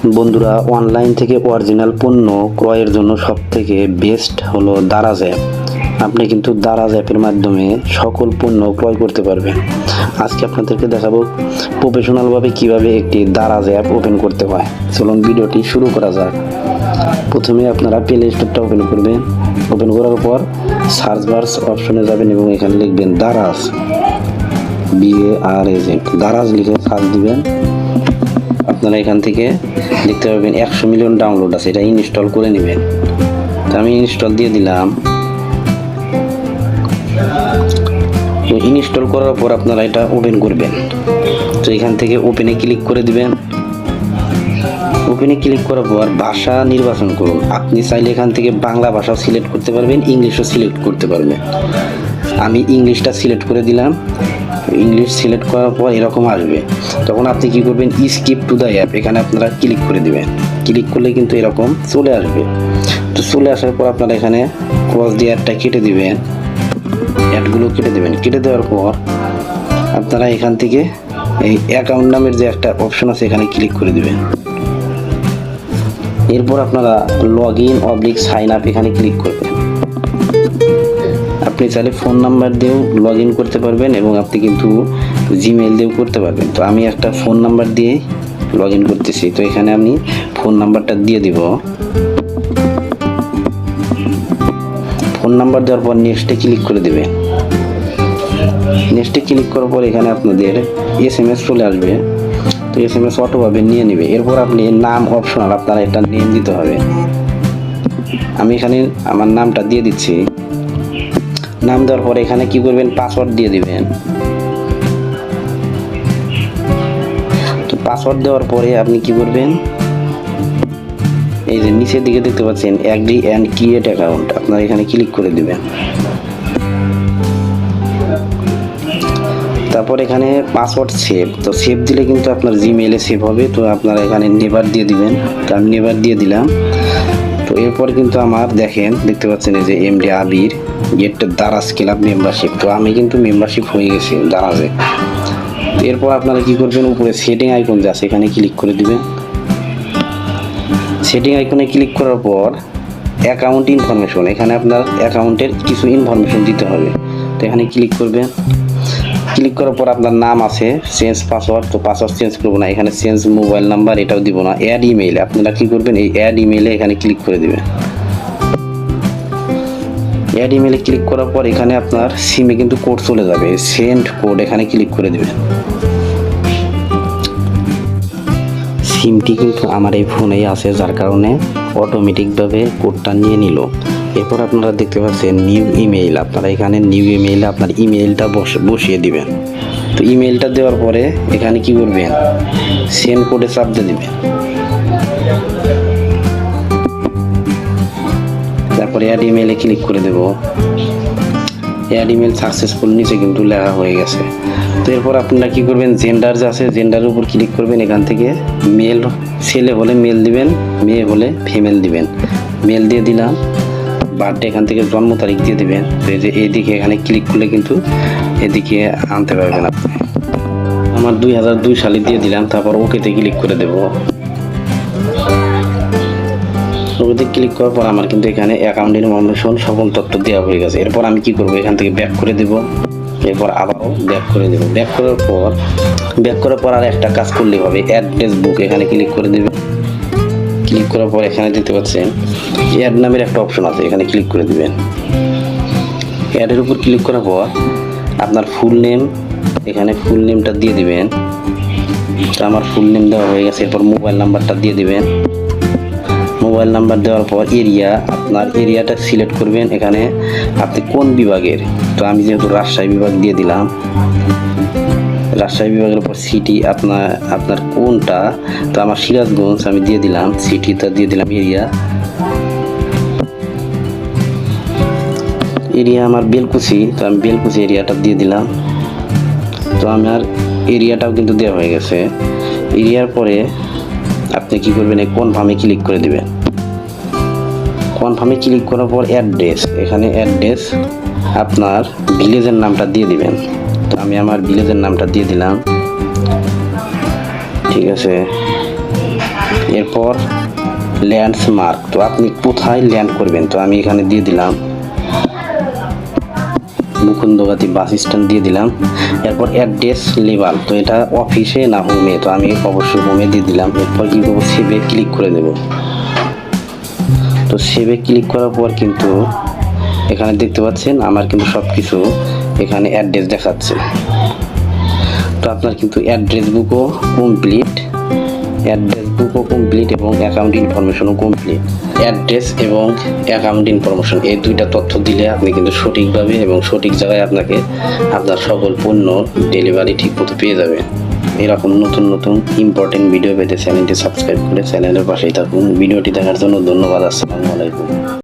বন্ধুরা অনলাইন থেকে অরিজিনাল পণ্য ক্রয়ের জন্য সবথেকে বেস্ট হলো দারাজ অ্যাপ আপনি কিন্তু দারাজ অ্যাপের মাধ্যমে সকল পণ্য ক্রয় করতে পারবেন। আজকে আপনাদেরকে দেখাবো প্রফেশনালভাবে কীভাবে একটি দারাজ অ্যাপ ওপেন করতে হয়। চলুন ভিডিওটি শুরু করা যাক। প্রথমে আপনারা প্লে স্টোরটা ওপেন করবেন। ওপেন করার পর সার্চ বার্স অপশনে যাবেন এবং এখানে লিখবেন দারাজ বিএ আর এজেন্ট দারাজ লিখে সার্চ দিবেন। আপনারা এখান থেকে দেখতে পাবেন একশো মিলিয়ন ডাউনলোড আছে, এটা ইনস্টল করে নেবেন। তো আমি ইনস্টল দিয়ে দিলাম। ইনস্টল করার পর আপনারা এটা ওপেন করবেন। তো এখান থেকে ওপেনে ক্লিক করে দিবেন। ওপেনে ক্লিক করার পর ভাষা নির্বাচন করুন। আপনি চাইলে এখান থেকে বাংলা ভাষাও সিলেক্ট করতে পারবেন, ইংলিশও সিলেক্ট করতে পারবেন। আমি ইংলিশটা সিলেক্ট করে দিলাম। ইংলিশ সিলেক্ট করার পর এরকম আসবে। তখন আপনি কি করবেন? স্কিপ টু দ্য অ্যাপ এখানে আপনারা ক্লিক করে দিবেন। ক্লিক করলে কিন্তু এরকম চলে আসবে। তো চলে আসার পর আপনারা এখানে ক্রস দিয়ে অ্যাডটা কেটে দিবেন। অ্যাডগুলো কেটে দেবেন। কেটে দেওয়ার পর আপনারা এখান থেকে এই অ্যাকাউন্ট নামের যে একটা অপশন আছে, এখানে ক্লিক করে দিবেন। এরপর আপনারা লগ ইন অবলিক সাইন আপ এখানে ক্লিক করবেন। আপনি চাইলে ফোন নাম্বার দিয়েও লগ ইন করতে পারবেন এবং আপনি কিন্তু জিমেল দিয়েও করতে পারবেন। তো আমি একটা ফোন নাম্বার দিয়ে লগ ইন করতেছি। তো এখানে আমি ফোন নাম্বারটা দিয়ে দিব। ফোন নাম্বার দেওয়ার পর নেক্সটে ক্লিক করে দেবেন নেক্সটে ক্লিক করার পর এখানে আপনাদের এস এম এস চলে আসবে। তো এস এম এস অটোভাবে নিয়ে নেবে। এরপর আপনি নাম অপশনাল আপনারা এটা নেম দিতে হবে। আমি এখানে আমার নামটা দিয়ে দিচ্ছি। নাম দেওয়ার পরে এখানে কি করবেন? পাসওয়ার্ড দিয়ে দিবেন। তো পাসওয়ার্ড দেওয়ার পরে আপনি কি করবেন? এই যে নিচের দিকে দেখতে পাচ্ছেন অ্যাগ্রি অ্যান্ড ক্রিয়েট অ্যাকাউন্ট আপনারা এখানে ক্লিক করে দিবেন। তারপর এখানে পাসওয়ার্ড সেভ তো সেভ দিলে কিন্তু আপনার জিমেইলে সেভ হবে। তো আপনারা এখানে নেভার দিয়ে দিবেন। তো আমি নেভার দিয়ে দিলাম। তো এরপর কিন্তু আমার দেখেন, দেখতে পাচ্ছেন এই যে MD Abir get Daraz club membership তো আমি কিন্তু মেম্বারশিপ হয়ে গেছি দারাজে। এরপর আপনারা কি করবেন, উপরে সেটিং আইকন যা এখানে ক্লিক করে দিবেন। সেটিং আইকনে ক্লিক করার পর অ্যাকাউন্ট ইনফরমেশন এখানে আপনার অ্যাকাউন্টের কিছু ইনফরমেশন দিতে হবে। তো এখানে ক্লিক করবেন। ক্লিক করার পর আপনার নাম আছে চেঞ্জ পাসওয়ার্ড তো পাসওয়ার্ড চেঞ্জ করব না, এখানে চেঞ্জ মোবাইল নাম্বার এটাও দিব না অ্যাড ইমেইল আপনারা কি করবেন, এই অ্যাড ইমেইলে এখানে ক্লিক করে দিবেন। অ্যাড ইমেইলে ক্লিক করার পর এখানে আপনার সিমে কিন্তু কোড চলে যাবে। সেন্ড কোড এখানে ক্লিক করে দেবেন। সিমটি কিন্তু আমার এই ফোনেই আছে, যার কারণে অটোমেটিকভাবে কোডটা নিয়ে নিল। এরপর আপনারা দেখতে পাচ্ছেন নিউ ইমেইল আপনারা এখানে নিউ ইমেইলে আপনার ইমেইলটা বসিয়ে দিবেন। তো ইমেইলটা দেওয়ার পরে এখানে কি করবেন? সেন্ড কোডে চাপ দিয়ে দিবেন। অ্যাড ইমেইলে ক্লিক করে দেব। অ্যাড ইমেল সাকসেসফুল নিচে কিন্তু লেখা হয়ে গেছে। তো এরপর আপনারা কি করবেন? জেন্ডার যে আছে জেন্ডারের উপর ক্লিক করবেন এখান থেকে। মেল ছেলে হলে মেল দিবেন, মেয়ে হলে ফিমেল দিবেন। মেল দিয়ে দিলাম। বার্থডে এখান থেকে জন্ম তারিখ দিয়ে দিবেন। তো এই যে এইদিকে এখানে ক্লিক করলে কিন্তু এদিকে আনতে পারবেন আপনি। আমার দুই হাজার দুই সালে দিয়ে দিলাম, তারপর ওকেতে ক্লিক করে দেবো। ওতে ক্লিক করার পর আমার কিন্তু এখানে অ্যাকাউন্টের ইনফরমেশন সকল তথ্য দেওয়া হয়ে গেছে। এরপর আমি কি করব? এখান থেকে ব্যাক করে দেব। এরপর আবারও ব্যাক করে দেব। ব্যাক করার পর ব্যাক করার পর আর একটা কাজ করলেই হবে। অ্যাড্রেস বুক এখানে ক্লিক করে দেবে। ক্লিক করার পর এখানে দিতে পাচ্ছেন অ্যাড নামের একটা অপশন আছে। এখানে ক্লিক করে দেবেন। অ্যাডের উপর ক্লিক করার পর আপনার ফুল নেম এখানে ফুল নেমটা দিয়ে দিবেন। আমার ফুল নেম দেওয়া হয়ে গেছে। এরপর মোবাইল নাম্বারটা দিয়ে দিবেন। মোবাইল নাম্বার দেওয়ার পর এরিয়া, আপনার এরিয়াটা সিলেক্ট করবেন এখানে। আপনি কোন বিভাগের? তো আমি যেহেতু রাজশাহী বিভাগ দিয়ে দিলাম, রাজশাহী বিভাগের পর সিটি আপনার আপনার কোনটা? তো আমার সিরাজগঞ্জ আমি দিয়ে দিলাম সিটিটা দিয়ে দিলাম এরিয়া এরিয়া আমার বেলকুচি, তো আমি বেলকুচি এরিয়াটা দিয়ে দিলাম। তো আমার এরিয়াটাও কিন্তু দেওয়া হয়ে গেছে। এরিয়ার পরে আপনি কি করবেন, এই কনফার্মে ক্লিক করে দিবেন। কনফার্মে ক্লিক করার পর অ্যাড্রেস এখানে অ্যাড্রেস আপনার ভিলেজের নামটা দিয়ে দিবেন। তো আমি আমার ভিলেজের নামটা দিয়ে দিলাম। ঠিক আছে। এরপর ল্যান্ডসমার্ক তো আপনি কোথায় ল্যান্ড করবেন? তো আমি এখানে দিয়ে দিলাম। মুকুন্দগাতি বাস স্ট্যান্ড দিয়ে দিলাম। এরপর অ্যাড্রেস লেবাল তো এটা অফিসে না হোমে তো আমি অবশ্যই হোমে দিয়ে দিলাম। এরপর কি করব? সেভে ক্লিক করে দেব। তো সেভে ক্লিক করার পর কিন্তু এখানে দেখতে পাচ্ছেন আমার কিন্তু সব কিছু এখানে অ্যাড্রেস দেখাচ্ছে। তো আপনার কিন্তু অ্যাড্রেস বুকও কমপ্লিট অ্যাড্রেস বুকও কমপ্লিট এবং অ্যাকাউন্ট ইনফরমেশনও কমপ্লিট অ্যাড্রেস এবং অ্যাকাউন্ট ইনফরমেশন এই দুইটা তথ্য দিলে আপনি কিন্তু সঠিকভাবে এবং সঠিক জায়গায় আপনাকে আপনার সকল পণ্য ডেলিভারি ঠিক মতো পেয়ে যাবেন। এরকম নতুন নতুন ইম্পর্টেন্ট ভিডিও পেতে চ্যানেলটি সাবস্ক্রাইব করে চ্যানেলের পাশেই থাকুন। ভিডিওটি দেখার জন্য ধন্যবাদ, আসসালামু আলাইকুম।